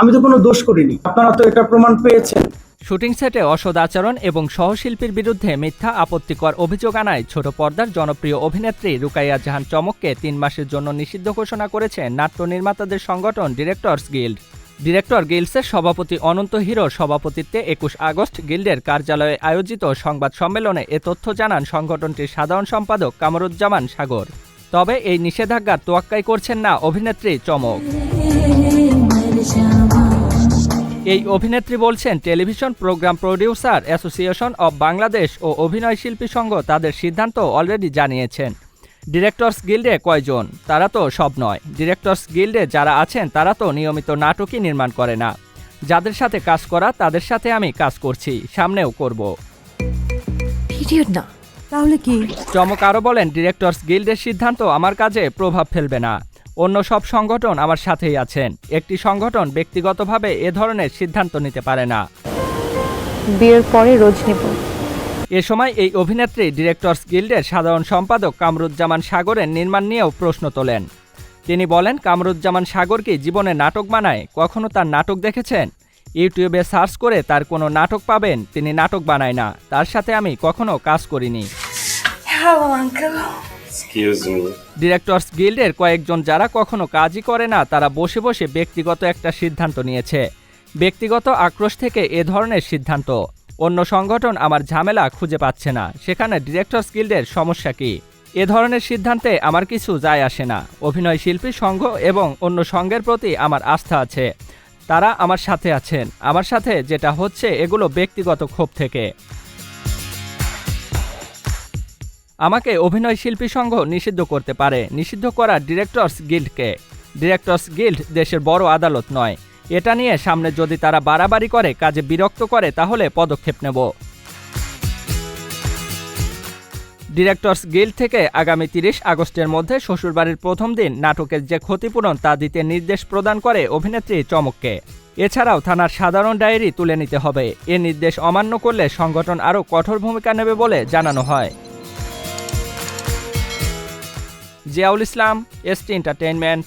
আমি তো কোনো দোষ করিনি। আপনারা তো এটা প্রমাণ পেয়েছেন। শুটিং সেটে অসদ আচরণ এবং সহশিল্পীর বিরুদ্ধে মিথ্যা আপত্তিকর অভিযোগ আনায় ছোট পর্দার জনপ্রিয় অভিনেত্রী রুকাইয়া জাহান চমককে তিন মাসের জন্য নিষিদ্ধ ঘোষণা করেছে নাট্য নির্মাতাদের সংগঠন ডিরেক্টরস গিল্ড। ডিরেক্টর গিল্ডসের সভাপতি অনন্ত হিরোর সভাপতিত্বে একুশ আগস্ট গিল্ডের কার্যালয়ে আয়োজিত সংবাদ সম্মেলনে এ তথ্য জানান সংগঠনটির সাধারণ সম্পাদক কামরুজ্জামান সাগর। তবে এই নিষেধাজ্ঞার তোয়াক্কাই করছেন না অভিনেত্রী চমক। এই অভিনেত্রী বলছেন television program producer association of Bangladesh ও অভিনয় শিল্পী সংঘ তাদের সিদ্ধান্ত অলরেডি জানিয়েছেন। ডিরেক্টরস গিল্ডে কয়জন? তারা তো সব নয়। ডিরেক্টরস গিল্ডে যারা আছেন তারা তো নিয়মিত নাটকই নির্মাণ করে না। যাদের সাথে কাজ করা তাদের সাথে আমি কাজ করছি সামনেও করব। না। তাহলে কি? চমক আরও বলেন ডিরেক্টরস গিল্ডের সিদ্ধান্ত আমার কাজে প্রভাব ফেলবে না। অন্য সব সংগঠন আমার সাথেই আছেন। একটি সংগঠন ব্যক্তিগতভাবে এ ধরনের সিদ্ধান্ত নিতে পারে না। বিয়ের পরে রোজ নেব। এ সময় এই অভিনেত্রী ডিরেক্টরস গিল্ডের সাধারণ সম্পাদক কামরুজ্জামান সাগরের নির্মাণ নিয়েও প্রশ্ন তোলেন। তিনি বলেন কামরুজ্জামান সাগর কি জীবনে নাটক বানায়? কখনো তার নাটক দেখেছেন? ইউটিউবে সার্চ করে তার কোনো নাটক পাবেন তিনি নাটক বানায় না। তার সাথে আমি কখনো কাজ করিনি। ডিরেক্টরস গিল্ডের কয়েকজন যারা কখনো কাজই করে না, তারা বসে বসে ব্যক্তিগত একটা সিদ্ধান্ত নিয়েছে। ব্যক্তিগত আক্রোশ থেকে এ ধরনের সিদ্ধান্ত। অন্য সংগঠন আমার ঝামেলা খুঁজে পাচ্ছে না। সেখানে ডিরেক্টরস গিল্ডের সমস্যা কি? এ ধরনের সিদ্ধান্তে আমার কিছু যায় আসে না। অভিনয় শিল্পী সংঘ এবং অন্য সংঘের প্রতি আমার আস্থা আছে। তারা আমার সাথে আছেন। আমার সাথে যেটা হচ্ছে এগুলো ব্যক্তিগত ক্ষোভ থেকে। আমাকে অভিনয় শিল্পী সংঘ নিষিদ্ধ করতে পারে। নিষিদ্ধ করা ডিরেক্টরস গিল্ডকে। ডিরেক্টরস গিল্ড দেশের বড় আদালত নয়। এটা নিয়ে সামনে যদি তারা বাড়াবাড়ি করে, কাজে বিরক্ত করে, তাহলে পদক্ষেপ নেব। ডিরেক্টরস গিল্ড থেকে আগামী তিরিশ আগস্টের মধ্যে শ্বশুরবাড়ির প্রথম দিন নাটকের যে ক্ষতিপূরণ তা দিতে নির্দেশ প্রদান করে অভিনেত্রী চমককে। এছাড়াও থানার সাধারণ ডায়েরি তুলে নিতে হবে। এ নির্দেশ অমান্য করলে সংগঠন আরও কঠোর ভূমিকা নেবে বলে জানানো হয়। Ziaul Islam ST entertainment.